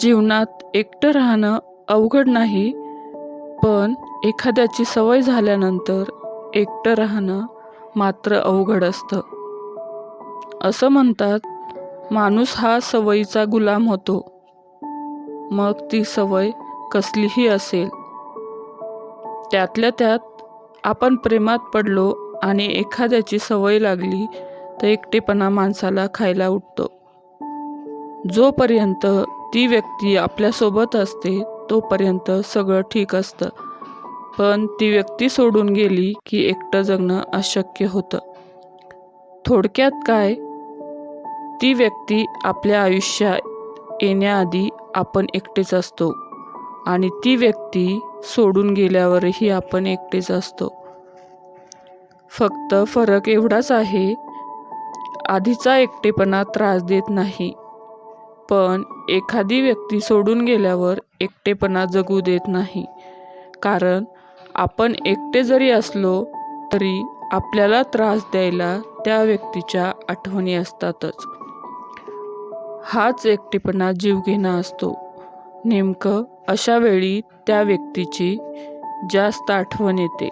जीवनात एकटं राहणं अवघड नाही पण एखाद्याची सवय झाल्यानंतर एकटं राहणं मात्र अवघड असतं. असं म्हणतात माणूस हा सवयीचा गुलाम होतो. मग ती सवय कसलीही असेल. त्यातल्या त्यात आपण प्रेमात पडलो आणि एखाद्याची सवय लागली तर एकटेपणा माणसाला खायला उठतो. जोपर्यंत ती व्यक्ती आपल्यासोबत असते तोपर्यंत सगळं ठीक असतं. पण ती व्यक्ती सोडून गेली की एकटं जगणं अशक्य होतं. थोडक्यात काय? ती व्यक्ती आपल्या आयुष्यात येण्याआधी आपण एकटेच असतो आणि ती व्यक्ती सोडून गेल्यावरही आपण एकटेच असतो. फक्त फरक एवढाच आहे आधीचा एकटेपणा त्रास देत नाही. पण एखादी व्यक्ती सोडून गेल्यावर एकटेपणा जगू देत नाही. कारण आपण एकटे जरी असलो तरी आपल्याला त्रास द्यायला त्या व्यक्तीच्या आठवणी असतातच. हाच एकटेपणा जीवघेणा असतो. नेमकं अशा वेळी त्या व्यक्तीची जास्त आठवण येते.